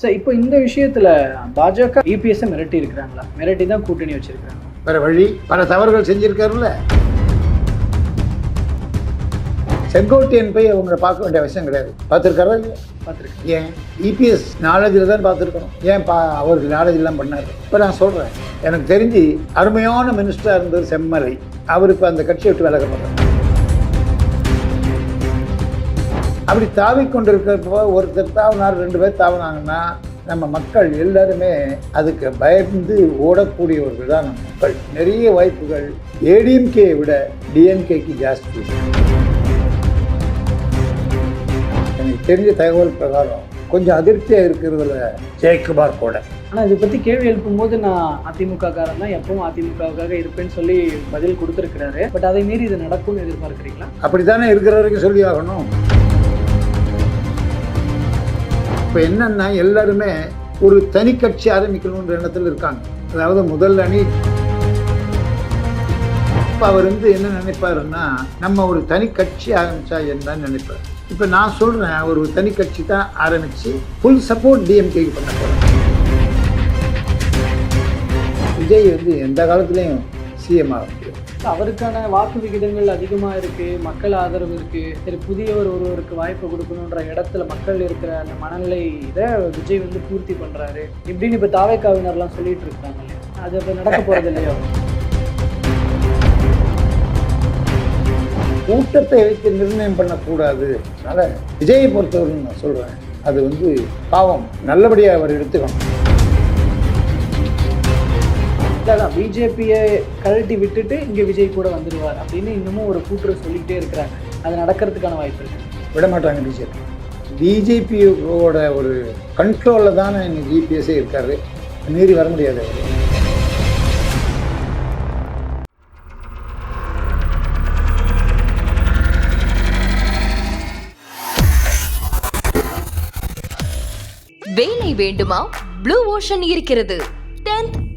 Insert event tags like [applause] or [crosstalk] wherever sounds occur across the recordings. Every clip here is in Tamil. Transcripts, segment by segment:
சார் இப்போ இந்த விஷயத்துல பாஜக இபிஎஸ் மிரட்டி இருக்கிறாங்களா? மிரட்டி தான் கூட்டணி வச்சிருக்காங்க வேற வழி பல தவறுகள் செஞ்சிருக்காருல்ல? செங்கோட்டையன் போய் அவங்கள பார்க்க வேண்டிய அவசியம் கிடையாது. பார்த்துருக்காரா இல்லையா? பார்த்துருக்கேன் ஏன்? இபிஎஸ் நாலேஜில் தான் பார்த்துருக்கணும். ஏன் பா அவருக்கு நாலேஜ் எல்லாம் பண்ணாரு? இப்போ நான் சொல்கிறேன் எனக்கு தெரிஞ்சு அருமையான மினிஸ்டராக இருந்தது செம்மலை அவர் இப்போ அந்த கட்சியை விட்டு விலக மாட்டார் அப்படி தாவி கொண்டிருக்கிறப்போ ஒருத்தர் தாவினார் ரெண்டு பேர் தாவினாங்கன்னா நம்ம மக்கள் எல்லாருமே அதுக்கு பயந்து ஓடக்கூடியவர்கள் தான் நம்ம மக்கள். நிறைய வாய்ப்புகள் ஏடிஎம்கேயை விட டிஎம்கேக்கு ஜாஸ்தி. எனக்கு தெரிஞ்ச தகவல் பிரகாரம் கொஞ்சம் அதிருப்தியாக இருக்கிறதுல ஜெயக்குமார் கூட. ஆனா இதை பத்தி கேள்வி எழுப்பும் போது நான் அதிமுக காரன் தான் எப்பவும் அதிமுகவுக்காக இருப்பேன்னு சொல்லி பதில் கொடுத்துருக்கிறாரு. பட் அதை மீறி இது நடக்கும்னு எதிர்பார்க்குறீங்களா? அப்படி தானே இருக்கிற வரைக்கும் சொல்லி ஆகணும். இப்போ என்னன்னா எல்லாருமே ஒரு தனி கட்சி ஆரம்பிக்கணுன்ற எண்ணத்தில் இருக்காங்க. அதாவது முதல் அணி. இப்போ அவர் வந்து என்ன நினைப்பாருன்னா நம்ம ஒரு தனி கட்சி ஆரம்பிச்சா என்னன்னு நினைப்பார். இப்போ நான் சொல்கிறேன் அவர் ஒரு தனி கட்சி தான் ஆரம்பித்து ஃபுல் சப்போர்ட் டிஎம்கேக்கு பண்ண போகிறேன் விஜய் வந்து எந்த காலத்துலேயும் சிஎம் ஆகும் அவருக்கான வாக்கு விகிதங்கள் அதிகமாக இருக்குது மக்கள் ஆதரவு இருக்குது சரி புதியவர் ஒருவருக்கு வாய்ப்பு கொடுக்கணுன்ற இடத்துல மக்கள் இருக்கிற அந்த மனநிலை இதை விஜய் வந்து பூர்த்தி பண்ணுறாரு இப்படின்னு இப்போ தாவேக்காவினர்லாம் சொல்லிட்டு இருக்காங்க இல்லையா? அது அப்ப நடக்க போகிறது இல்லையா? கூட்டத்தை வைத்து நிர்ணயம் பண்ணக்கூடாது. அதனால் விஜயை பொறுத்தவரை நான் சொல்கிறேன் அது வந்து பாவம். நல்லபடியாக அவர் எடுத்துக்கணும். அதான் பிஜேபியை கழட்டி விட்டுட்டு இங்க விஜய் கூட வந்துடுவார் அப்படின்னு இன்னமும் ஒரு கூட்டுரை சொல்லிக்கிட்டே இருக்கிறாங்க. அது நடக்கிறதுக்கான வாய்ப்பு இருக்கு. விட மாட்டாங்க பிஜேபி. பிஜேபியோட ஒரு கண்ட்ரோலில் தானே இன்னைக்கு ஜிபிஎஸ்ஸே இருக்காரு. மீறி வர முடியாது அவர். வேலை வேண்டுமா? ப்ளூ ஓஷன் இருக்கிறது.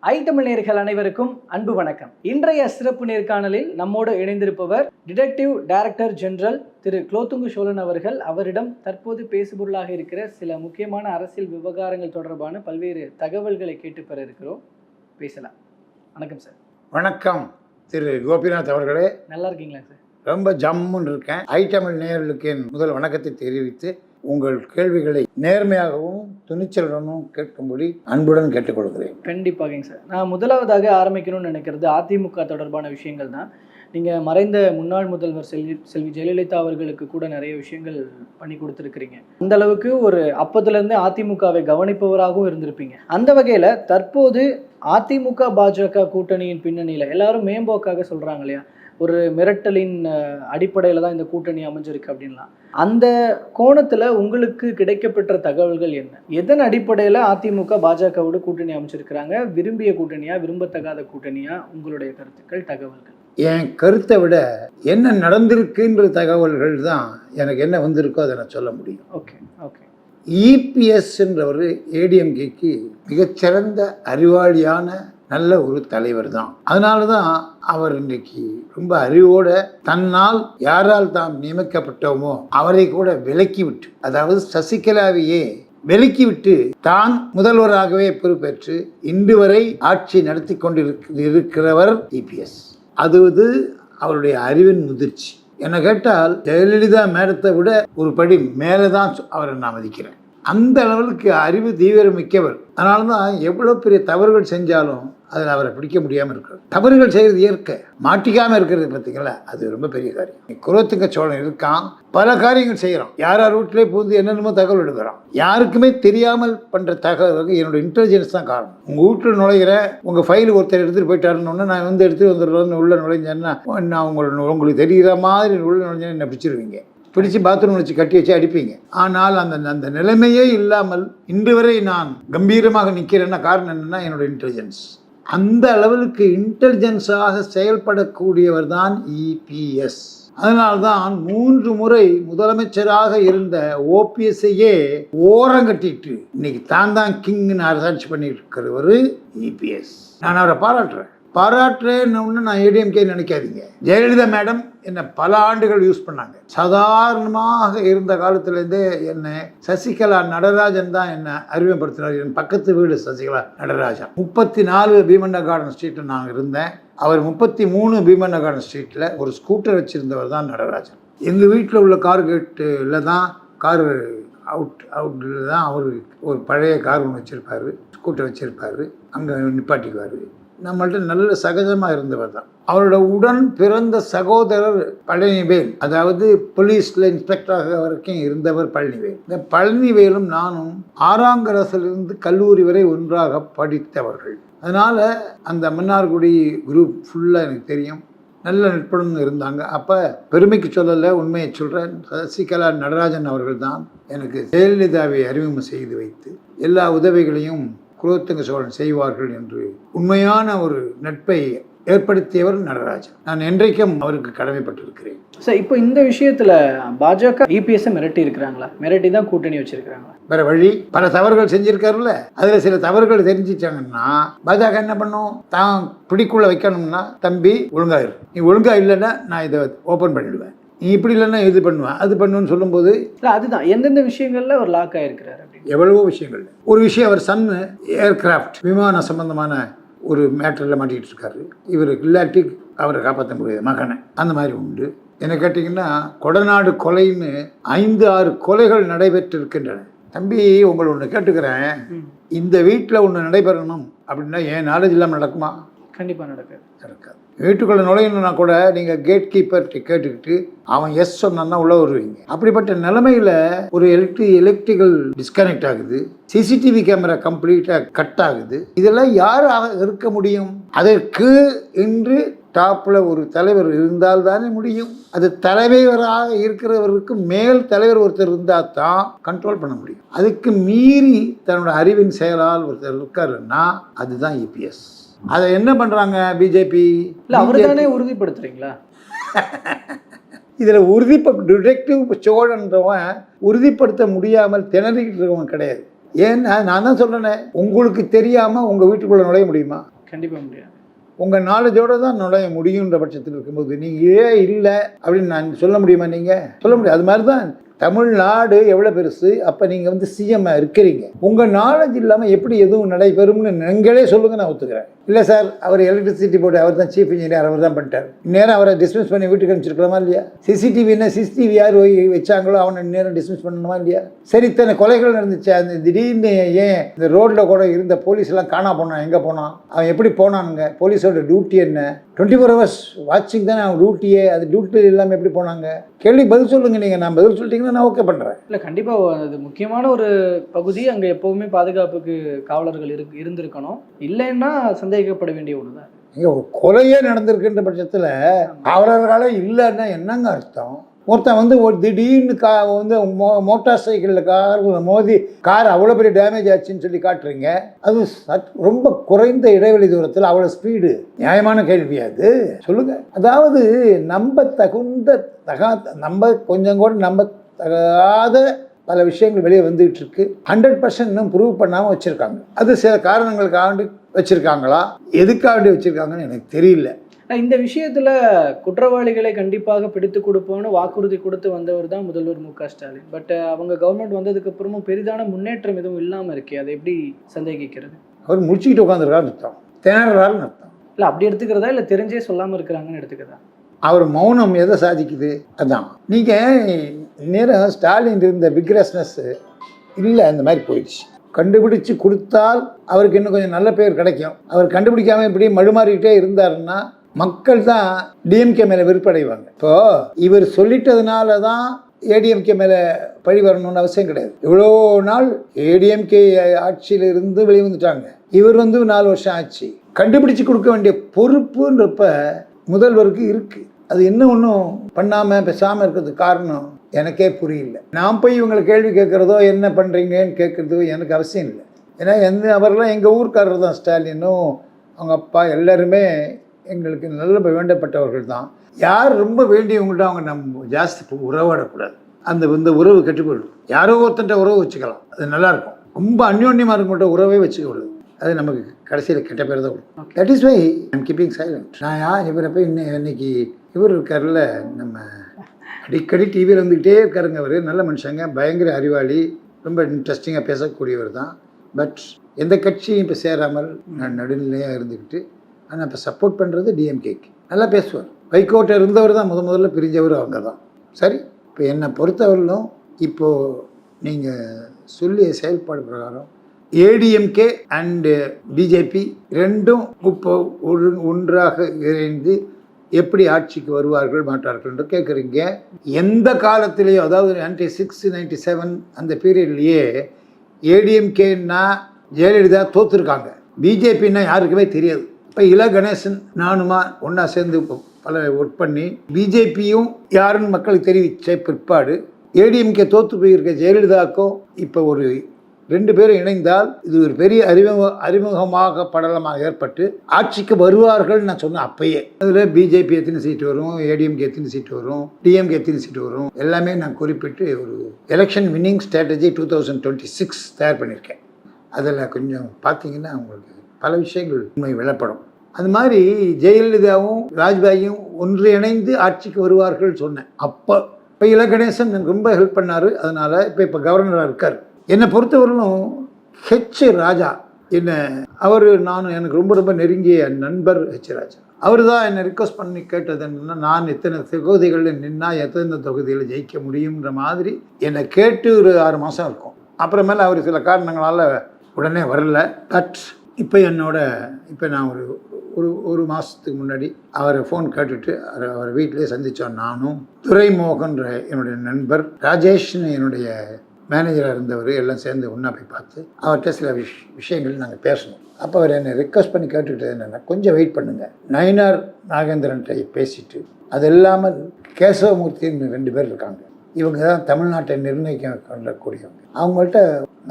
ஐ தமிழ் நேயர்கள் அனைவருக்கும் அன்பு வணக்கம். இன்றைய சிறப்பு நேர்காணலில் நம்மோடு இணைந்திருப்பவர் டிடெக்டிவ் டைரக்டர் ஜெனரல் திரு குலோத்துங்கு சோழன் அவர்கள். அவரிடம் தற்போது பேசுபொருளாக இருக்கிற சில முக்கியமான அரசியல் விவகாரங்கள் தொடர்பான பல்வேறு தகவல்களை கேட்டு பெற இருக்கிறோம். பேசலாம். வணக்கம் சார். வணக்கம் திரு கோபிநாத் அவர்களே. நல்லா இருக்கீங்களா சார்? ரொம்ப ஜம்முன்னு இருக்கேன். ஐ தமிழ் நேயர்களுக்கு என் முதல் வணக்கத்தை தெரிவித்து உங்கள் கேள்விகளை நேர்மையாகவும் துணிச்சலுடனும் கேட்கும்படி அன்புடன் கேட்டுக்கொள்கிறேன். கண்டிப்பாகங்க சார். நான் முதலாவதாக ஆரம்பிக்கணும்னு நினைக்கிறது அதிமுக தொடர்பான விஷயங்கள் தான். நீங்கள் மறைந்த முன்னாள் முதல்வர் செல்வி செல்வி ஜெயலலிதா அவர்களுக்கு கூட நிறைய விஷயங்கள் பண்ணி கொடுத்துருக்கிறீங்க. அந்த அளவுக்கு ஒரு அப்பத்துலேருந்து அதிமுகவை கவனிப்பவராகவும் இருந்திருப்பீங்க. அந்த வகையில் தற்போது அதிமுக பாஜக கூட்டணியின் பின்னணியில் எல்லாரும் மேம்போக்காக சொல்கிறாங்க இல்லையா? ஒரு மிரட்டலின் அடிப்படையில் தான் இந்த கூட்டணி அமைஞ்சிருக்கு அப்படின்லாம். அந்த கோணத்தில் உங்களுக்கு கிடைக்கப்பெற்ற தகவல்கள் என்ன? எதன் அடிப்படையில் அதிமுக பாஜகவோட கூட்டணி அமைச்சிருக்கிறாங்க விரும்பிய கூட்டணியா விரும்பத்தகாத கூட்டணியா? உங்களுடைய கருத்துக்கள் தகவல்கள். என் கருத்தை விட என்ன நடந்திருக்குன்ற தகவல்கள் தான் எனக்கு என்ன வந்திருக்கோ அதை நான் சொல்ல முடியும். Okay okay. இபிஎஸ்ன்றவர் ஏடிஎம்கேக்கு மிகச்சிறந்த அறிவாளியான நல்ல ஒரு தலைவர் தான். அதனால தான் அவர் இன்றைக்கு ரொம்ப அறிவோட தன்னால் யாரால் தாம் நியமிக்கப்பட்டோமோ அவரை கூட விலக்கிவிட்டு அதாவது சசிகலாவையே விலக்கிவிட்டு தான் முதல்வராகவே பொறுப்பேற்று இன்று வரை ஆட்சி நடத்தி கொண்டிருக்கிறவர் இருக்கிறவர் இபிஎஸ் அது அவருடைய அறிவின் முதிர்ச்சி. என்னை கேட்டால் ஜெயலலிதா மேடத்தை விட ஒரு படி மேலே தான் அவரை நான் மதிக்கிறேன். அந்த அளவுக்கு அறிவு தீவிரம் மிக்கவர் அதனால தான் எவ்வளோ பெரிய தவறுகள் செஞ்சாலும் அதில் அவரை பிடிக்க முடியாமல் இருக்கிறது தவறுகள் செய்கிறது இயற்கை. மாட்டிக்காமல் இருக்கிறது பார்த்தீங்களா அது ரொம்ப பெரிய காரியம். குலத்துங்க சோழன் இருக்கான். பல காரியங்கள் செய்கிறோம் யார் யார் வீட்டிலே பூந்து என்னென்னமோ தகவல் எடுக்கிறோம் யாருக்குமே தெரியாமல் பண்ணுற தகவலுக்கு என்னோட இன்டெலிஜென்ஸ் தான் காரணம். உங்கள் வீட்டில் நுழைகிற உங்கள் ஃபைல் ஒருத்தர் எடுத்துகிட்டு போயிட்டாருன்னு நான் வந்து எடுத்துகிட்டு வந்துடுறேன்னு உள்ளே நுழைஞ்சேன்னா நான் உங்களை உங்களுக்கு தெரிகிற மாதிரி உள்ளே நுழைஞ்சேன்னு என்னை பிடிச்சிருவீங்க. பிடிச்சு பாத்ரூம் வச்சு கட்டி வச்சு அடிப்பீங்க. ஆனால் அந்த அந்த நிலைமையே இல்லாமல் இன்று வரை நான் கம்பீரமாக நிற்கிறேன்னா காரணம் என்னென்னா என்னோட இன்டெலிஜென்ஸ் அந்த அளவுக்கு இன்டெலிஜென்ஸாக செயல்படக்கூடியவர் தான் இபிஎஸ் அதனால்தான் மூன்று முறை முதலமைச்சராக இருந்த ஓபிஎஸ்ஐயே ஓரங்கட்டிட்டு இன்னைக்கு தான் தான் கிங்னு அரசாட்சி பண்ணிட்டு இருக்கிறவர் இபிஎஸ் நான் அவரை பாராட்டுறேன். பாராட்டுறேன்னு ஒன்று நான் ஏடிஎம்கே நினைக்காதீங்க. ஜெயலலிதா மேடம் என்னை பல ஆண்டுகள் யூஸ் பண்ணாங்க. சாதாரணமாக இருந்த காலத்துலேருந்தே என்னை சசிகலா நடராஜன் தான் என்னை அறிமுகப்படுத்தினார். என் பக்கத்து வீடு சசிகலா நடராஜன். முப்பத்தி நாலு பீமண்ண கார்டன் ஸ்ட்ரீட்டில் நான் இருந்தேன். அவர் முப்பத்தி மூணு பீமண்ண கார்டன் ஸ்ட்ரீட்டில் ஒரு ஸ்கூட்டர் வச்சுருந்தவர் தான் நடராஜன். எங்கள் வீட்டில் உள்ள கார் கேட்டில் தான் கார் அவுட் அவுட்டில் தான் அவர் ஒரு பழைய கார் ஒன்று வச்சுருப்பாரு. ஸ்கூட்டர் வச்சுருப்பார். அங்கே நிப்பாட்டிக்குவார். நம்மள்ட்ட நல்ல சகஜமாக இருந்தவர் தான். அவரோட உடன் பிறந்த சகோதரர் பழனிவேல் அதாவது போலீஸில் இன்ஸ்பெக்டராக வரைக்கும் இருந்தவர் பழனிவேல். இந்த பழனிவேலும் நானும் ஆறாங்கரசிலிருந்து கல்லூரி வரை ஒன்றாக படித்தவர்கள். அதனால் அந்த மன்னார்குடி குரூப் ஃபுல்லாக எனக்கு தெரியும். நல்ல நட்புடன் இருந்தாங்க. அப்போ பெருமைக்கு சொல்லலை உண்மையை சொல்கிறேன் சசிகலா நடராஜன் அவர்கள் தான் எனக்கு ஜெயலலிதாவை அறிமுகம் செய்து வைத்து எல்லா உதவிகளையும் குலோத்துங்க சோழன் செய்வார்கள் என்று உண்மையான ஒரு நட்பை ஏற்படுத்தியவர் நடராஜன். நான் என்றைக்கும் அவருக்கு கடமைப்பட்டிருக்கிறேன். சார் இப்போ இந்த விஷயத்துல பாஜக இபிஎஸ்ஸை மிரட்டி இருக்கிறாங்களா? மிரட்டி தான் கூட்டணி வச்சிருக்கிறாங்களா? வேற வழி பல தவறுகள் செஞ்சிருக்காருல்ல? அதில் சில தவறுகள் தெரிஞ்சிச்சாங்கன்னா பாஜக என்ன பண்ணும்? தான் பிடிக்குள்ள வைக்கணும்னா தம்பி ஒழுங்கா இரு. நீ ஒழுங்கா இல்லைன்னா நான் இதை ஓப்பன் பண்ணிடுவேன். நீ இப்படி இல்லைன்னா இது பண்ணுவேன். அது பண்ணுவேன்னு சொல்லும்போது இல்ல அதுதான். எந்தெந்த விஷயங்கள்ல அவர் லாக் ஆயிருக்கிறாரு? அப்படின்னு எவ்வளவோ விஷயங்கள். ஒரு விஷயம் அவர் சன்னு ஏர்கிராஃப்ட் விமான சம்பந்தமான ஒரு மேட்டரில் மாட்டிகிட்டு இருக்காரு இவர் இல்லாட்டி அவரை காப்பாற்ற முடியாது மகனை. அந்த மாதிரி உண்டு. என்ன கேட்டிங்கன்னா கொடநாடு கொலைன்னு ஐந்து ஆறு கொலைகள் நடைபெற்றிருக்கின்றன. தம்பி உங்களை ஒன்று கேட்டுக்கிறேன். இந்த வீட்டில் ஒன்று நடைபெறணும் அப்படின்னா ஏன் நாலேஜ் இல்லாமல் நடக்குமா? கண்டிப்பா நடக்காது. நடக்காது வீட்டுக்குள்ளே நுழையணும்னா கூட நீங்கள் கேட் கீப்பர்கிட்ட கேட்டுக்கிட்டு அவன் எஸ் சொன்னான்னா உள்ள வருவீங்க. அப்படிப்பட்ட நிலைமையில் ஒரு எலக்ட்ரி எலக்ட்ரிக்கல் டிஸ்கனெக்ட் ஆகுது. சிசிடிவி கேமரா கம்ப்ளீட்டாக கட் ஆகுது. இதெல்லாம் யார் இருக்க முடியும்? அதற்கு இன்று டாப்பில் ஒரு தலைவர் இருந்தால் தானே முடியும். அது தலைவராக இருக்கிறவருக்கு மேல் தலைவர் ஒருத்தர் இருந்தால் தான் கண்ட்ரோல் பண்ண முடியும். அதுக்கு மீறி தன்னோட அறிவின் செயலால் ஒருத்தர் இருக்காருன்னா அதுதான் இபிஎஸ் அதை என்ன பண்ணுறாங்க பிஜேபி இல்ல அவர் தானே உறுதிப்படுத்துறீங்களா? இதில் உறுதிப்ப டிடெக்டிவ் சோழன்றவன் உறுதிப்படுத்த முடியாமல் திணறிக்கிட்டு இருக்கவன் கிடையாது. ஏன்னா நான் தான் சொல்கிறேனே உங்களுக்கு தெரியாமல் உங்கள் வீட்டுக்குள்ளே நுழைய முடியுமா? கண்டிப்பா முடியாது. உங்கள் நாலேஜோட தான் நுழைய முடியுன்ற பட்சத்தில் இருக்கும்போது நீங்கள் ஏன் இல்லை அப்படின்னு நான் சொல்ல முடியுமா நீங்கள் சொல்ல முடியாது. அது மாதிரி தான் தமிழ்நாடு எவ்வளோ பெருசு அப்போ நீங்கள் வந்து சிஎம் இருக்கிறீங்க. உங்கள் நாலேஜ் இல்லாமல் எப்படி எதுவும் நடைபெறும்னு நீங்களே சொல்லுங்க நான் ஒத்துக்கிறேன். இல்லை சார் அவர் எலக்ட்ரிசிட்டி போர்டு அவர் தான் சீஃப் இன்ஜினியர் அவர் தான் பண்ணிட்டார். நேரம் அவரை டிஸ்மிஸ் பண்ணி வீட்டுக்கு அனுப்பிச்சிருக்கலாமா இல்லையா? சிசிடிவி என்ன சிசிடிவி யார் போய் வச்சாங்களோ அவனை நேரம் டிஸ்மிஸ் பண்ணணுமா இல்லையா? சரி இத்தனை கொலைகள் நடந்துச்சு. அந்த திடீர்னு ஏன் இந்த ரோட்டில் கூட இருந்த போலீஸ் எல்லாம் காணா போனான்? எங்கே போனான்? அவன் எப்படி போனானுங்க? போலீஸோட டியூட்டி என்ன? டுவெண்ட்டி ஃபோர் ஹவர்ஸ் வாட்சிங் தானே அவன் டியூட்டியே அது டியூட்டி இல்லாமல் எப்படி போனாங்க? கேள்வி பதில் சொல்லுங்க நீங்கள் நான் பதில் சொல்லிட்டீங்கன்னா நான் ஓகே பண்ணுறேன் இல்லை கண்டிப்பாக அது முக்கியமான ஒரு பகுதி. அங்கே எப்போவுமே பாதுகாப்புக்கு காவலர்கள் இருக்கு இருந்திருக்கணும். இல்லைன்னா சந்தேகப்பட வேண்டிய ஒன்றுதான் இங்கே ஒரு கொலையே நடந்திருக்கின்ற பட்சத்தில் அவரவர்களால் இல்லைன்னா என்னங்க அர்த்தம்? ஒருத்தன் வந்து ஒரு திடீர்னு கா வந்து மோ மோட்டார் சைக்கிளில் கார் மோதி கார் அவ்வளோ பெரிய டேமேஜ் ஆச்சுன்னு சொல்லி காட்டுறீங்க. அது சட் ரொம்ப குறைந்த இடைவெளி தூரத்தில் அவ்வளோ ஸ்பீடு நியாயமான கேள்வி அது. சொல்லுங்கள் அதாவது நம்ப தகுந்த தகா நம்ப கொஞ்சம் கூட நம்ப தகாத பல விஷயங்கள் வெளியே வந்துகிட்டு இருக்கு ஹண்ட்ரட் பர்சன்ட் இன்னும் ப்ரூவ் பண்ணாமல் வச்சுருக்காங்க. அது சில காரணங்களுக்காண்டி வச்சுருக்காங்களா? எதுக்காண்டி வச்சுருக்காங்கன்னு எனக்கு தெரியல. இந்த விஷயத்துல குற்றவாளிகளை கண்டிப்பாக பிடித்து கொடுப்போம்னு வாக்குறுதி கொடுத்து வந்தவர் தான் முதல்வர் மு க ஸ்டாலின். பட் அவங்க கவர்மெண்ட் வந்ததுக்கு அப்புறமும் பெரிதான முன்னேற்றம் எதுவும் இல்லாம இருக்கே. அதை எப்படி சந்தேகிக்கிறது? அவர் முடிச்சுக்கிட்டு உட்காந்துருக்காருன்னு அர்த்தம். திணறாருன்னு அர்த்தம். இல்ல அப்படி எடுத்துக்கிறதா? இல்ல தெரிஞ்சே சொல்லாம இருக்கிறாங்கன்னு எடுத்துக்கிறதா? அவர் மௌனம் எதை சாதிக்குது? அதான். நீங்கள் நேரம் ஸ்டாலின் இருந்த விக்ரஸ்னஸ்ஸு இல்லை அந்த மாதிரி போயிடுச்சு. கண்டுபிடிச்சு கொடுத்தால் அவருக்கு இன்னும் கொஞ்சம் நல்ல பேர் கிடைக்கும். அவர் கண்டுபிடிக்காம இப்படி மழுமாறிக்கிட்டே இருந்தாருன்னா மக்கள் தான் டிஎம்கே மேலே விருப்படைவாங்க இப்போ இவர் சொல்லிட்டதுனால தான் ஏடிஎம்கே மேலே பழி வரணும்னு அவசியம் கிடையாது. இவ்வளோ நாள் ஏடிஎம்கே ஆட்சியில் இருந்து வெளியே வந்துட்டாங்க. இவர் வந்து நாலு வருஷம் ஆச்சு. கண்டுபிடிச்சு கொடுக்க வேண்டிய பொறுப்புன்றப்ப முதல்வருக்கு இருக்கு. அது இன்னும் ஒன்றும் பண்ணாமல் பேசாமல் இருக்கிறதுக்கு காரணம் எனக்கே புரியல. நான் போய் இவங்களை கேள்வி கேட்குறதோ என்ன பண்ணுறீங்கன்னு கேட்குறதோ எனக்கு அவசியம் இல்லை. ஏன்னா எந்த அவரெல்லாம் எங்கள் ஊர்க்காரர் தான் ஸ்டாலினும் அவங்க அப்பா எல்லாருமே எங்களுக்கு நல்ல வேண்டப்பட்டவர்கள் தான். யார் ரொம்ப வேண்டியவங்கள்ட்ட அவங்க நம்ம ஜாஸ்தி உறவாடக்கூடாது. அந்த இந்த உறவு கெட்டு யாரோ ஒருத்தன்ட்ட உறவு வச்சுக்கலாம். அது நல்லாயிருக்கும். ரொம்ப அந்யோன்யமாக இருக்கவங்கள்ட்ட உறவே வச்சுக்க அது நமக்கு கடைசியில் கெட்ட பேர் தான் கொடுக்கும். That is why I'm keeping silent நான் யார்? இவரை போய் இன்னும் இன்னைக்கு இவர் இருக்கார்ல நம்ம அடிக்கடி டிவியில் வந்துக்கிட்டே இருக்காருங்க அவர். நல்ல மனுஷங்க பயங்கர அறிவாளி ரொம்ப இன்ட்ரெஸ்டிங்காக பேசக்கூடியவர் தான். பட் எந்த கட்சியும் இப்போ சேராமல் நான் நடுநிலையாக இருந்துக்கிட்டு ஆனால் இப்போ சப்போர்ட் பண்ணுறது டிஎம்கேக்கு நல்லா பேசுவார். வைகோட்டை இருந்தவர் தான் முத முதல்ல பிரிஞ்சவர் அவங்க தான். சரி இப்போ என்னை பொறுத்தவரையிலும் இப்போது நீங்கள் சொல்லிய செயல்பாடு பிரகாரம் ஏடிஎம்கே அண்டு பிஜேபி ரெண்டும் இப்போ ஒரு ஒன்றாக இணைந்து எப்படி ஆட்சிக்கு வருவார்கள் மாட்டார்கள் என்று கேட்குறீங்க. எந்த காலத்திலேயோ அதாவது நைன்டி சிக்ஸ் நைன்டி செவன் அந்த பீரியட்லேயே ஏடிஎம்கேன்னா ஜெயலலிதா தோத்துருக்காங்க. பிஜேபின்னா யாருக்குமே தெரியாது. இப்போ இல கணேசன் நானுமா ஒன்றா சேர்ந்து பல ஒர்க் பண்ணி பிஜேபியும் யாருன்னு மக்களுக்கு தெரிவித்த பிற்பாடு ஏடிஎம்கே தோற்று போயிருக்க ஜெயலலிதாவுக்கும் இப்போ ஒரு ரெண்டு பேரும் இணைந்தால் இது ஒரு பெரிய அறிமுக அறிமுகமாக படலமாக ஏற்பட்டு ஆட்சிக்கு வருவார்கள் நான் சொன்னேன் அப்பயே. அதில் பிஜேபி எத்தனை சீட்டு வரும் ஏடிஎம்கே எத்தனை சீட்டு வரும் டிஎம்கே எத்தனை சீட்டு வரும் எல்லாமே நான் குறிப்பிட்டு ஒரு election winning strategy two thousand twenty six தயார் பண்ணியிருக்கேன். அதில் கொஞ்சம் பார்த்தீங்கன்னா உங்களுக்கு பல விஷயங்கள் உண்மை விளப்படும். அது மாதிரி ஜெயலலிதாவும் வாஜ்பாயும் ஒன்றிணைந்து ஆட்சிக்கு வருவார்கள் சொன்னேன். அப்போ இப்போ இலகணேசன் எனக்கு ரொம்ப ஹெல்ப் பண்ணார். அதனால் இப்போ இப்போ கவர்னராக இருக்கார். என்னை பொறுத்தவரையிலும் ஹெச் ராஜா. என்ன அவர் நான் எனக்கு ரொம்ப ரொம்ப நெருங்கிய நண்பர் ஹெச் ராஜா. அவர் தான் என்னை ரிக்வஸ்ட் பண்ணி கேட்டது என்னென்னா நான் எத்தனை தொகுதிகளில் நின்னால் எத்தனை தொகுதியில் ஜெயிக்க முடியுன்ற மாதிரி என்னை கேட்டு ஒரு ஆறு மாதம் இருக்கும். அப்புறமேல அவர் சில காரணங்களால் உடனே வரல. பட் இப்போ என்னோட இப்போ நான் ஒரு ஒரு ஒரு மாதத்துக்கு முன்னாடி அவரை ஃபோன் கேட்டுட்டு அவரை அவர் வீட்டிலே சந்தித்தோம் நானும் துரைமோகன்ற என்னுடைய நண்பர் ராஜேஷ்னு என்னுடைய மேனேஜராக இருந்தவர் எல்லாம் சேர்ந்து ஒன்றா போய் பார்த்து அவர்கிட்ட சில விஷ் விஷயங்கள் நாங்கள் பேசணும். அப்போ அவர் என்னை ரிக்வஸ்ட் பண்ணி கேட்டுக்கிட்டது என்னென்னா கொஞ்சம் வெயிட் பண்ணுங்கள் நயினார் நாகேந்திரன்கிட்ட பேசிட்டு அது இல்லாமல் கேசவமூர்த்தின்னு ரெண்டு பேர் இருக்காங்க. இவங்க தான் தமிழ்நாட்டை நிர்ணயிக்க கொள்ளக்கூடியவங்க. அவங்கள்ட்ட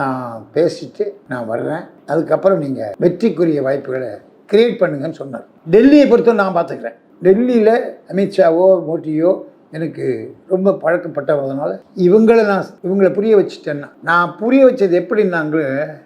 நான் பேசிட்டு நான் வர்றேன். அதுக்கப்புறம் நீங்கள் வெற்றிக்குரிய வாய்ப்புகளை கிரியேட் பண்ணுங்கன்னு சொன்னார். டெல்லியை பொறுத்தவரை நான் பார்த்துக்கிறேன். டெல்லியில் அமித்ஷாவோ மோடியோ எனக்கு ரொம்ப பழக்கப்பட்டதுனால இவங்களை நான் இவங்களை புரிய வச்சுட்டேன்னா நான் புரிய வச்சது எப்படின்னாங்க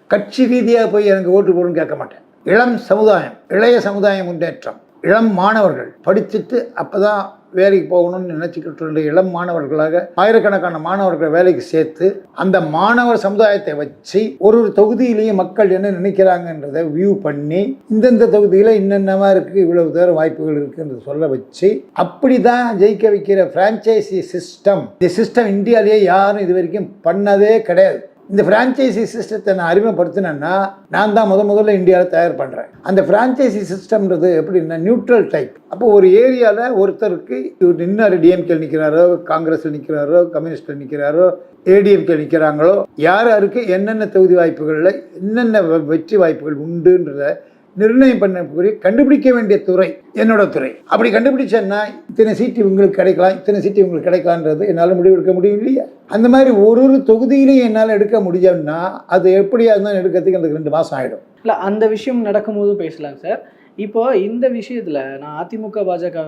கட்சி ரீதியாக போய் எனக்கு ஓட்டு போடுன்னு கேட்க மாட்டேன். இளம் சமுதாயம் இளைய சமுதாய முன்னேற்றம் இளம் மாணவர்கள் படிச்சுட்டு அப்போ தான் வேலைக்கு போகணும்னு நினச்சிக்கிட்டு இருந்த இளம் மாணவர்களாக ஆயிரக்கணக்கான மாணவர்களை வேலைக்கு சேர்த்து அந்த மாணவர் சமுதாயத்தை வச்சு ஒரு ஒரு தொகுதியிலையும் மக்கள் என்ன நினைக்கிறாங்கன்றதை வியூ பண்ணி இந்தந்த தொகுதியில் இன்னென்னமா இருக்குது இவ்வளவு தூரம் வாய்ப்புகள் இருக்குன்றது சொல்ல வச்சு அப்படி தான் ஜெயிக்க வைக்கிற ஃப்ரான்ச்சைசி சிஸ்டம் இந்த சிஸ்டம் இந்தியாவிலேயே யாரும் இது வரைக்கும் பண்ணதே கிடையாது. இந்த ஃப்ரான்ச்சைசி சிஸ்டத்தை நான் அறிமுகப்படுத்தினேன்னா நான் தான் முத முதல்ல இந்தியாவில் தயார் பண்ணுறேன் அந்த ஃப்ரான்ச்சைசி சிஸ்டம்ன்றது எப்படின்னா நியூட்ரல் டைப் அப்போ ஒரு ஏரியாவில் ஒருத்தருக்கு இவர் நின்னாரு டிஎம்கே நிற்கிறாரோ காங்கிரஸில் நிற்கிறாரோ கம்யூனிஸ்டில் நிற்கிறாரோ ஏடிஎம்கே நிற்கிறாங்களோ யார் யாருக்கு என்னென்ன தொகுதி வாய்ப்புகளில் என்னென்ன வெற்றி வாய்ப்புகள் உண்டுன்றத நிர்ணயம் பண்ணக்கூடிய கண்டுபிடிக்க வேண்டிய துறை என்னோட துறை. அப்படி கண்டுபிடிச்சேன்னா இத்தனை சீட்டு உங்களுக்கு கிடைக்கலாம் இத்தனை சீட்டு உங்களுக்கு கிடைக்கலான்றது என்னால் முடிவெடுக்க முடியும் இல்லையா? அந்த மாதிரி ஒரு ஒரு தொகுதியிலையும் என்னால் எடுக்க முடியும்னா அது எப்படியா இருந்தாலும் எடுக்கிறதுக்கு எனக்கு ரெண்டு மாதம் ஆகிடும் இல்லை அந்த விஷயம் நடக்கும்போது பேசலாம் சார். இப்போ இந்த விஷயத்தில் நான் அதிமுக பாஜக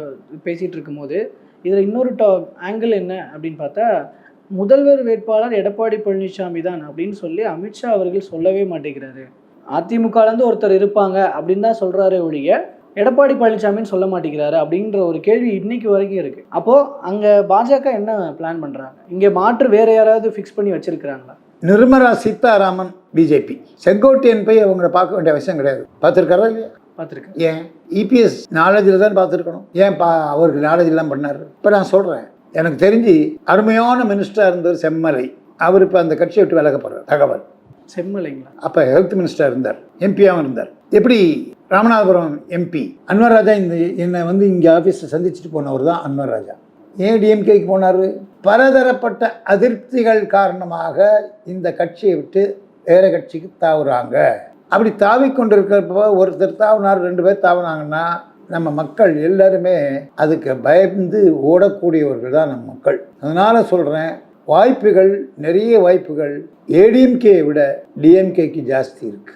பேசிகிட்டு இருக்கும்போது இதில் இன்னொரு டா ஆங்கிள் என்ன அப்படின்னு பார்த்தா முதல்வர் வேட்பாளர் எடப்பாடி பழனிசாமி தான் அப்படின்னு சொல்லி அமித்ஷா அவர்கள் சொல்லவே மாட்டேங்கிறாரு. அதிமுகலேருந்து ஒருத்தர் இருப்பாங்க அப்படின்னு தான் சொல்கிறாரே ஒழிய எடப்பாடி பழனிசாமின்னு சொல்ல மாட்டேங்கிறாரு அப்படின்ற ஒரு கேள்வி இன்னைக்கு வரைக்கும் இருக்கு. அப்போ அங்க பாஜக என்ன பிளான் பண்றாங்க? இங்க மாற்று வேற யாராவது ஃபிக்ஸ் பண்ணி வச்சிருக்கிறாங்களா? நிர்மலா சீதாராமன் பிஜேபி செங்கோட்டையன் போய் அவங்கள பார்க்க வேண்டிய அவசியம் கிடையாது. பார்த்துருக்காரா இல்லையா? பார்த்துருக்கேன். ஏன்? இபிஎஸ் நாலேஜில் தான் பார்த்துருக்கணும். ஏன் பா அவருக்கு நாலேஜ் எல்லாம் பண்ணார்? இப்போ நான் சொல்கிறேன் எனக்கு தெரிஞ்சு அருமையான மினிஸ்டராக இருந்தவர் செம்மலை அவர் இப்போ அந்த கட்சியை விட்டு விலக போகிறார் தகவல். செம்மலைங்களா? அப்போ ஹெல்த் மினிஸ்டர் இருந்தார் எம்பியாகவும் இருந்தார். எப்படி ராமநாதபுரம் எம்பி அன்வர் ராஜா இந்த என்னை வந்து இங்கே ஆஃபீஸில் சந்திச்சுட்டு போனவர் தான் அன்வர் ராஜா. ஏன் டிஎம்கேக்கு போனார்? பலதரப்பட்ட அதிருப்திகள் காரணமாக இந்த கட்சியை விட்டு வேறு கட்சிக்கு தாவுறாங்க. அப்படி தாவி கொண்டிருக்கிறப்ப ஒருத்தர் தாவினார் ரெண்டு பேர் தாவினாங்கன்னா நம்ம மக்கள் எல்லாருமே அதுக்கு பயந்து ஓடக்கூடியவர்கள் தான் நம்ம மக்கள். அதனால் சொல்கிறேன் வாய்ப்புகள் நிறைய வாய்ப்புகள் ஏடிஎம்கே விட டிஎம்கேக்கு ஜாஸ்தி இருக்கு.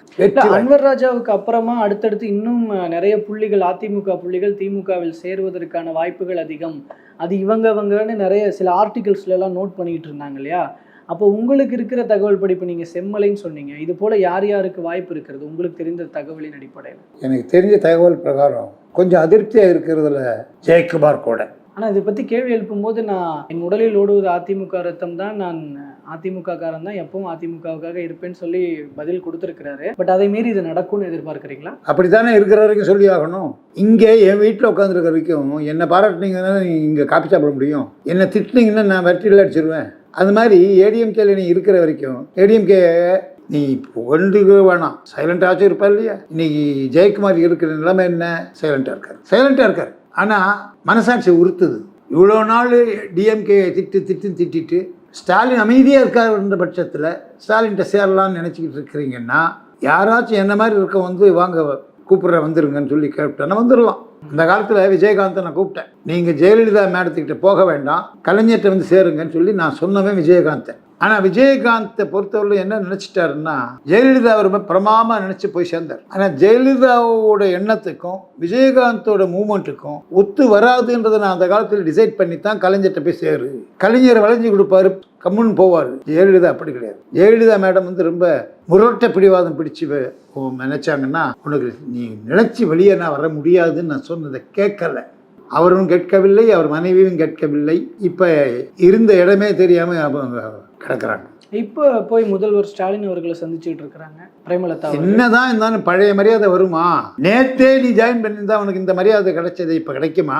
அன்வர் ராஜாவுக்கு அப்புறமா அடுத்தடுத்து இன்னும் நிறைய புள்ளிகள் அதிமுக புள்ளிகள் திமுகவில் சேருவதற்கான வாய்ப்புகள் அதிகம். அது இவங்க இவங்கன்னு நிறைய சில ஆர்டிகல்ஸ்ல எல்லாம் நோட் பண்ணிட்டு இருந்தாங்க இல்லையா? அப்போ உங்களுக்கு இருக்கிற தகவல் படி இப்போ நீங்க செம்மலைன்னு சொன்னீங்க. இது போல யார் யாருக்கு வாய்ப்பு இருக்கிறது? உங்களுக்கு தெரிந்த தகவலின் அடிப்படையில். எனக்கு தெரிஞ்ச தகவல் பிரகாரம் கொஞ்சம் அதிருப்தியாக இருக்கிறதுல ஜெயக்குமார் கூட. ஆனால் இதை பற்றி கேள்வி எழுப்பும்போது நான் என் உடலில் ஓடுவது அதிமுக ரத்தம் தான். நான் அதிமுக காரன் தான். எப்பவும் அதிமுகவுக்காக இருப்பேன்னு சொல்லி பதில் கொடுத்துருக்கிறாரு. பட் அதை மீறி இது நடக்கும்னு எதிர்பார்க்குறீங்களா? அப்படி தானே இருக்கிற வரைக்கும் சொல்லி ஆகணும். இங்கே என் வீட்டில் உட்காந்துருக்க வரைக்கும் என்னை பாராட்டினீங்கன்னா இங்கே காப்பி சாப்பிட முடியும். என்னை திட்டினீங்கன்னா நான் வெற்றியில் அடிச்சிருவேன். அது மாதிரி ஏடிஎம்கேல நீ இருக்கிற வரைக்கும் ஏடிஎம்கே நீ புகழ்ந்துக்க வேணாம். சைலண்டாச்சும் இருப்பா இல்லையா? இன்னைக்கு ஜெயக்குமார் இருக்கிற நிலைமை என்ன? சைலண்டாக இருக்கார். சைலண்டாக இருக்கார். ஆனால் மனசாட்சி உறுத்துது. இவ்வளோ நாள் டிஎம்கே திட்டு திட்டு திட்டிட்டு ஸ்டாலின் அமைதியாக இருக்காருன்ற பட்சத்தில் ஸ்டாலின்கிட்ட சேரலாம்னு நினச்சிக்கிட்டு இருக்கிறீங்கன்னா யாராச்சும் என்ன மாதிரி இருக்க வந்து வாங்க கூப்பிட்ற வந்துருங்கன்னு சொல்லி கேட்டேன்னா வந்துடலாம் அந்த காலத்தில் விஜயகாந்தை நான் கூப்பிட்டேன். நீங்கள் ஜெயலலிதா மேடத்துக்கிட்ட போக வேண்டாம். கலைஞர்கிட்ட வந்து சேருங்கன்னு சொல்லி நான் சொன்னவன் விஜயகாந்தை. ஆனால் விஜயகாந்தை பொறுத்தவரை என்ன நினச்சிட்டாருன்னா ஜெயலலிதா ரொம்ப பிரமாமா நினச்சி போய் சேர்ந்தார். ஆனால் ஜெயலலிதாவோட எண்ணத்துக்கும் விஜயகாந்தோட மூமெண்ட்டுக்கும் ஒத்து வராதுன்றதை நான் அந்த காலத்தில் டிசைட் பண்ணி தான் கலைஞர்கிட்ட போய் சேரு. கலைஞர் வளைஞ்சு கொடுப்பாரு கம்முன்னு போவார். ஜெயலலிதா அப்படி கிடையாது. ஜெயலலிதா மேடம் வந்து ரொம்ப முரட்ட பிடிவாதம் பிடிச்சி ஓ, நினைச்சாங்கன்னா உனக்கு நீ நினைச்சு வெளியே நான் வர முடியாதுன்னு நான் சொன்னதை கேட்கல. அவரும் கேட்கவில்லை அவர் மனைவியும் கேட்கவில்லை. இப்போ இருந்த இடமே தெரியாமல் கிடக்குறாங்க. இப்போ போய் முதல்வர் ஸ்டாலின் அவர்களை சந்திச்சுட்டு இருக்கிறாங்க. பிரேமலதா. என்னதான் இருந்தாலும் பழைய மரியாதை வருமா? நேத்தே நீ ஜாயின் பண்ணியிருந்தா உனக்கு இந்த மரியாதை கிடைச்சது இப்போ கிடைக்குமா?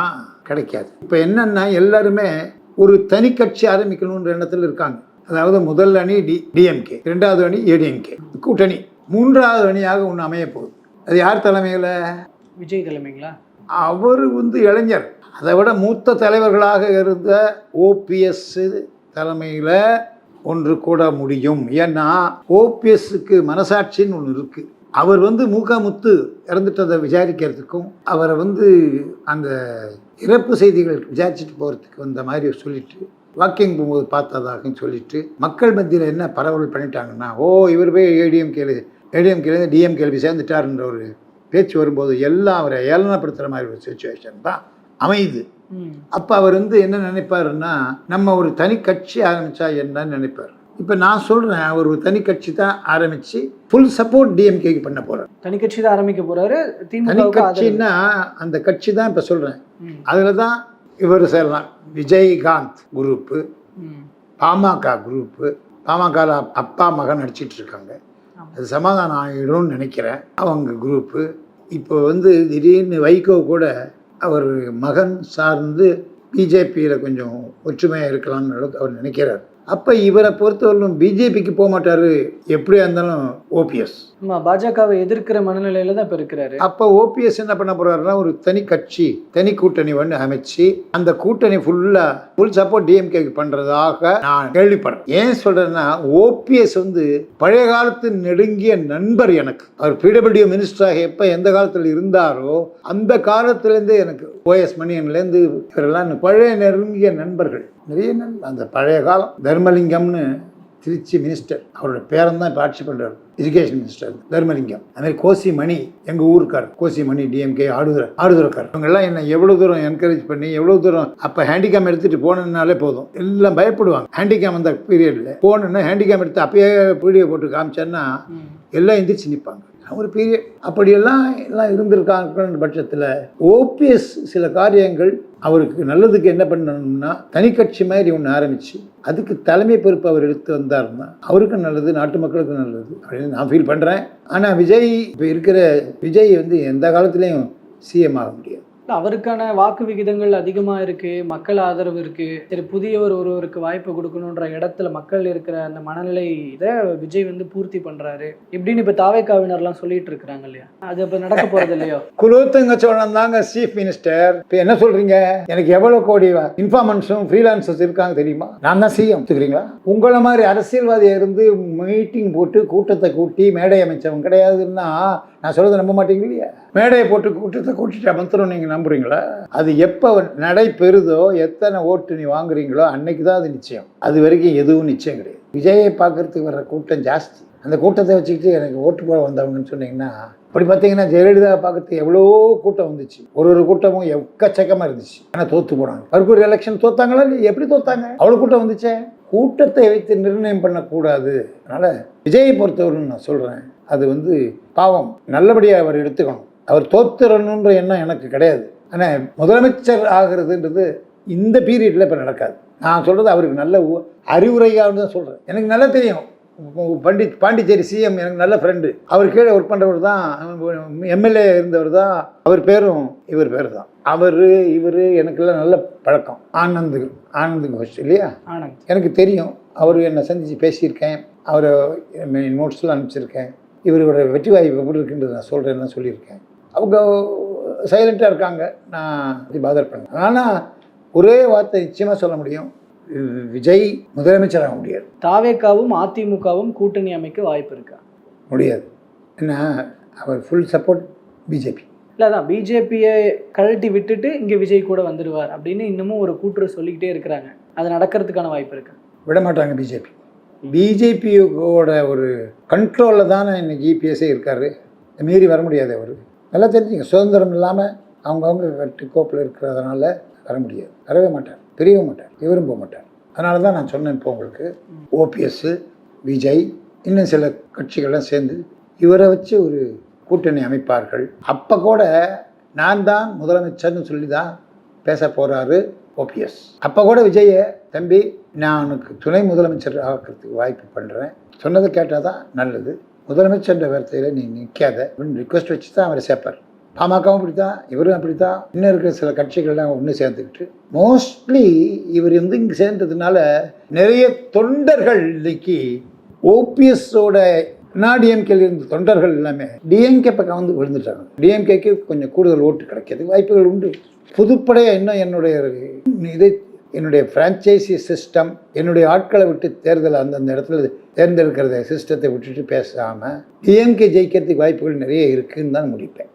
கிடைக்காது. இப்போ என்னன்னா எல்லாருமே ஒரு தனி கட்சி ஆரம்பிக்கணுன்ற எண்ணத்தில் இருக்காங்க. அதாவது முதல் அணி டி டிஎம்கே இரண்டாவது அணி ஏடிஎம்கே கூட்டணி. மூன்றாவது அணியாக ஒன்று அமைய போகுது. அது யார் தலைமையில்? விஜய் தலைமைங்களா? அவர் வந்து இளைஞர். அதை விட மூத்த தலைவர்களாக இருந்த ஓபிஎஸ் தலைமையில் ஒன்று கூட முடியும். ஏன்னா ஓபிஎஸ்க்கு மனசாட்சின்னு ஒன்று இருக்குது அவர் வந்து மூக்காமுத்து இறந்துட்டதை விசாரிக்கிறதுக்கும் அவரை வந்து அந்த இறப்பு செய்திகள் விசாரிச்சுட்டு போகிறதுக்கு வந்த மாதிரி சொல்லிட்டு வாக்கிங் போகும்போது பார்த்ததாகவும் சொல்லிட்டு மக்கள் மத்தியில் என்ன பரவல் பண்ணிட்டாங்கன்னா ஓ இவர் போய் ஏடிஎம் கேளு ஏடிஎம் கேளு டிஎம் கேள்வி சேர்ந்துட்டாருன்ற ஒரு பேச்சு வரும்போது எல்லாம் அவரை ஏளனப்படுத்துகிற மாதிரி ஒரு சுச்சுவேஷன் தான் அமையுது. அப்போ அவர் வந்து என்ன நினைப்பாருன்னா நம்ம ஒரு தனி கட்சி ஆரம்பித்தா என்னன்னு நினைப்பார். இப்போ நான் சொல்கிறேன் அவர் ஒரு தனி கட்சி தான் ஆரம்பித்து ஃபுல் சப்போர்ட் டிஎம்கேக்கு பண்ண போகிறார் தனி கட்சி தான் ஆரம்பிக்க போறாரு தனி கட்சின்னா அந்த கட்சி தான் இப்போ சொல்கிறேன் அதில் தான் இவர் சேரலாம். விஜயகாந்த் குரூப்பு பாமக குரூப்பு பாமக அப்பா மகன் நடிச்சிட்டு இருக்காங்க. அது சமாதானம் ஆகிடும்னு நினைக்கிறேன். அவங்க குரூப்பு. இப்போ வந்து திடீர்னு வைகோ கூட அவர் மகன் சார்ந்து பிஜேபியில் கொஞ்சம் ஒற்றுமையாக இருக்கலாம்னு அளவுக்கு அவர் நினைக்கிறார். அப்போ இவரை பொறுத்தவரையிலும் பிஜேபிக்கு போக மாட்டார். எப்படியா இருந்தாலும் ஓபிஎஸ். ஆமா பாஜகவை எதிர்க்கிற மனநிலையில தான் இப்ப இருக்கிறாரு. அப்போ ஓபிஎஸ் என்ன பண்ண போறாருன்னா ஒரு தனி கட்சி தனி கூட்டணி ஒன்று அமைச்சு அந்த கூட்டணி ஃபுல்லா ஃபுல் சப்போர்ட் டிஎம்கேக்கு பண்றதாக நான் கேள்விப்படுறேன். ஏன் சொல்றேன்னா ஓபிஎஸ் வந்து பழைய காலத்து நெருங்கிய நண்பர் எனக்கு. அவர் பிடபிள்யூ மினிஸ்டராக எப்போ எந்த காலத்தில் இருந்தாரோ அந்த காலத்திலேருந்தே எனக்கு ஓஎஸ் மணியன்லேருந்து இவரெல்லாம் பழைய நெருங்கிய நண்பர்கள். நிறைய அந்த பழைய காலம். தர்மலிங்கம்னு திருச்சி மினிஸ்டர் அவரோட பேரன் தான் இப்போ ஆட்சி பண்ணுறாரு எஜுகேஷன் மினிஸ்டர் தர்மலிங்கம். அது மாதிரி கோசி மணி எங்கள் ஊருக்கார் கோசி மணி டிஎம்கே ஆடுதுறை ஆடுதுறைக்கார் இவங்கெல்லாம் என்னை எவ்வளோ தூரம் என்கரேஜ் பண்ணி எவ்வளோ தூரம் அப்போ ஹேண்டிகேம் எடுத்துகிட்டு போனதுனாலே போதும். எல்லாம் பயப்படுவாங்க. ஹேண்டிகேம் அந்த பீரியடில் போனோன்னா ஹேண்டிகேம் எடுத்து அப்பயே வீடியோ போட்டு காமிச்சேன்னா எல்லாம் எந்திரிச்சு நிற்பாங்க ஒரு பீரியட் அப்படியெல்லாம் எல்லாம் இருந்திருக்காங்க பட்சத்தில் ஓபிஎஸ் சில காரியங்கள் அவருக்கு நல்லதுக்கு என்ன பண்ணணும்னா தனிக்கட்சி மாதிரி ஒன்று ஆரம்பித்து அதுக்கு தலைமை பொறுப்பு அவர் எடுத்து வந்தாருன்னா அவருக்கும் நல்லது நாட்டு மக்களுக்கும் நல்லது அப்படின்னு நான் ஃபீல் பண்ணுறேன் ஆனால் விஜய் இப்போ இருக்கிற விஜய் வந்து எந்த காலத்துலேயும் சிஎம் ஆக முடியாது. அவருக்கான வாக்கு விகிதங்கள் அதிகமாக இருக்குது மக்கள் ஆதரவு இருக்குது சரி புதியவர் ஒருவருக்கு வாய்ப்பு கொடுக்கணுன்ற இடத்துல மக்கள் இருக்கிற அந்த மனநிலை இதை விஜய் வந்து பூர்த்தி பண்ணுறாரு இப்படின்னு இப்போ தாவேக்காவினர்லாம் சொல்லிட்டு இருக்கிறாங்க இல்லையா? அது இப்போ நடக்க போகிறது இல்லையோ? [laughs] குலோத்துங்க சோழன் தாங்க சீஃப் மினிஸ்டர் இப்போ என்ன சொல்கிறீங்க எனக்கு எவ்வளோ கோடி இன்ஃபார்மன்ஸும் ஃப்ரீலான்சர்ஸ் இருக்காங்க தெரியுமா? நான் தான் சிஎம் எடுத்துக்கிறீங்களா உங்களை மாதிரி அரசியல்வாதியாக இருந்து மீட்டிங் போட்டு கூட்டத்தை கூட்டி மேடை அமைச்சவன் கிடையாதுன்னா நான் சொல்றதை நம்ப மாட்டீங்க இல்லையா? மேடையை போட்டு கூட்டத்தை கூட்டிட்டு அமர்த்தணும் நீங்கள் நம்புறீங்களா? அது எப்போ நடைபெறுதோ எத்தனை ஓட்டு நீ வாங்குறீங்களோ அன்னைக்கு தான் அது நிச்சயம். அது வரைக்கும் எதுவும் நிச்சயம் கிடையாது. விஜயை பார்க்கறதுக்கு வர்ற கூட்டம் ஜாஸ்தி. அந்த கூட்டத்தை வச்சுக்கிட்டு எனக்கு ஓட்டு போட வந்தவங்கன்னு சொன்னீங்கன்னா அப்படி பார்த்தீங்கன்னா ஜெயலலிதா பார்க்கறதுக்கு எவ்வளோ கூட்டம் வந்துச்சு. ஒரு ஒரு கூட்டமும் எக்கச்சக்கமாக இருந்துச்சு. ஆனால் தோத்து போனாங்க. மறுபடியும் எலெக்ஷன் தோத்தாங்களா இல்லை எப்படி தோத்தாங்க? அவ்வளோ கூட்டம் வந்துச்சே? கூட்டத்தை வைத்து நிர்ணயம் பண்ணக்கூடாது. அதனால் விஜயை பொறுத்தவரைன்னு நான் சொல்கிறேன் அது வந்து பாவம். நல்லபடியாக அவர் எடுத்துக்கணும். அவர் தோத்துறணுன்ற எண்ணம் எனக்கு கிடையாது. ஆனால் முதலமைச்சர் ஆகிறதுன்றது இந்த பீரியடில் இப்போ நடக்காது. நான் சொல்கிறது அவருக்கு நல்ல அறிவுரையாக தான் சொல்கிறேன் எனக்கு நல்லா தெரியும். பண்டித் பாண்டிச்சேரி சிஎம் எனக்கு நல்ல ஃப்ரெண்டு அவர் கீழே ஒர்க் பண்ணுறவர் தான் எம்எல்ஏ இருந்தவர் தான் அவர் பேரும் இவர் பேர் தான் அவர் இவர் எனக்கெல்லாம் நல்ல பழக்கம். ஆனந்த் ஆனந்த் கோஷ் இல்லையா? ஆனந்த். எனக்கு தெரியும். அவர் என்னை சந்தித்து பேசியிருக்கேன். அவரை நோட்ஸ்லாம் அனுப்பிச்சிருக்கேன். இவரோட வெற்றி வாய்ப்பு எப்படி இருக்குன்றது நான் சொல்கிறேன்னு சொல்லியிருக்கேன். அவங்க சைலண்ட்டாக இருக்காங்க. நான் பாதர் பண்ணேன் ஆனால் ஒரே வார்த்தை நிச்சயமாக சொல்ல முடியும். விஜய் முதலமைச்சராக முடியாது. தாவேக்காவும் அதிமுகவும் கூட்டணி அமைக்க வாய்ப்பு இருக்கா? முடியாது. ஏன்னா அவர் ஃபுல் சப்போர்ட் பிஜேபி இல்லை அதான். பிஜேபியை கழட்டி விட்டுட்டு இங்கே விஜய் கூட வந்துடுவார் அப்படின்னு இன்னமும் ஒரு கூற்று சொல்லிக்கிட்டே இருக்கிறாங்க. அது நடக்கிறதுக்கான வாய்ப்பு இருக்கு? விட மாட்டாங்க பிஜேபி பிஜேபியோட ஒரு கண்ட்ரோலில் தானே இன்னைக்கு இபிஎஸ்ஸே இருக்கார். மீறி வர முடியாது அவர். நல்லா தெரிஞ்சுங்க சுதந்திரம் இல்லாமல் அவங்கவுங்க கட்டுக்கோப்பில் இருக்கிறதுனால வர முடியாது. வரவே மாட்டார். பிரியவும் மாட்டார். இவரும் போக மாட்டார். அதனால தான் நான் சொன்னேன் இப்போ உங்களுக்கு. ஓபிஎஸ்ஸு விஜய் இன்னும் சில கட்சிகள்லாம் சேர்ந்து இவரை வச்சு ஒரு கூட்டணி அமைப்பார்கள். அப்போ கூட நான் தான் முதலமைச்சர்னு சொல்லி தான் பேச போகிறாரு ஓபிஎஸ் அப்போ கூட விஜய தம்பி நான் உனக்கு துணை முதலமைச்சர் ஆக்கிறதுக்கு வாய்ப்பு பண்ணுறேன் சொன்னதை கேட்டால் தான் நல்லது. முதலமைச்சர்ன்ற வார்த்தையில் நீ நிற்காத அப்படின்னு ரிக்வெஸ்ட் வச்சு தான் அவரை சேர்ப்பார். பாமகவும் அப்படி தான் இவரும் அப்படி தான் இன்னும் இருக்கிற சில கட்சிகள்லாம் ஒன்று சேர்ந்துக்கிட்டு. மோஸ்ட்லி இவர் வந்து இங்கே சேர்ந்ததுனால நிறைய தொண்டர்கள் இன்னைக்கு ஓபிஎஸோட டிஎம்கேல இருந்த தொண்டர்கள் எல்லாமே டிஎம்கே பக்கம் வந்து விழுந்துட்டாங்க. டிஎம்கேக்கு கொஞ்சம் கூடுதல் ஓட்டு கிடைக்கிறது வாய்ப்புகள் உண்டு. புதுப்படையாக இன்னும் என்னுடைய இதை என்னுடைய ஃப்ரான்ச்சைசி சிஸ்டம் என்னுடைய ஆட்களை விட்டு தேர்தல் அந்தந்த இடத்துல தேர்ந்தெடுக்கிறத சிஸ்டத்தை விட்டுட்டு பேசாமல் டிஎம்கே ஜெயிக்கிறதுக்கு வாய்ப்புகள் நிறைய இருக்குதுன்னு தான் முடிப்பேன்.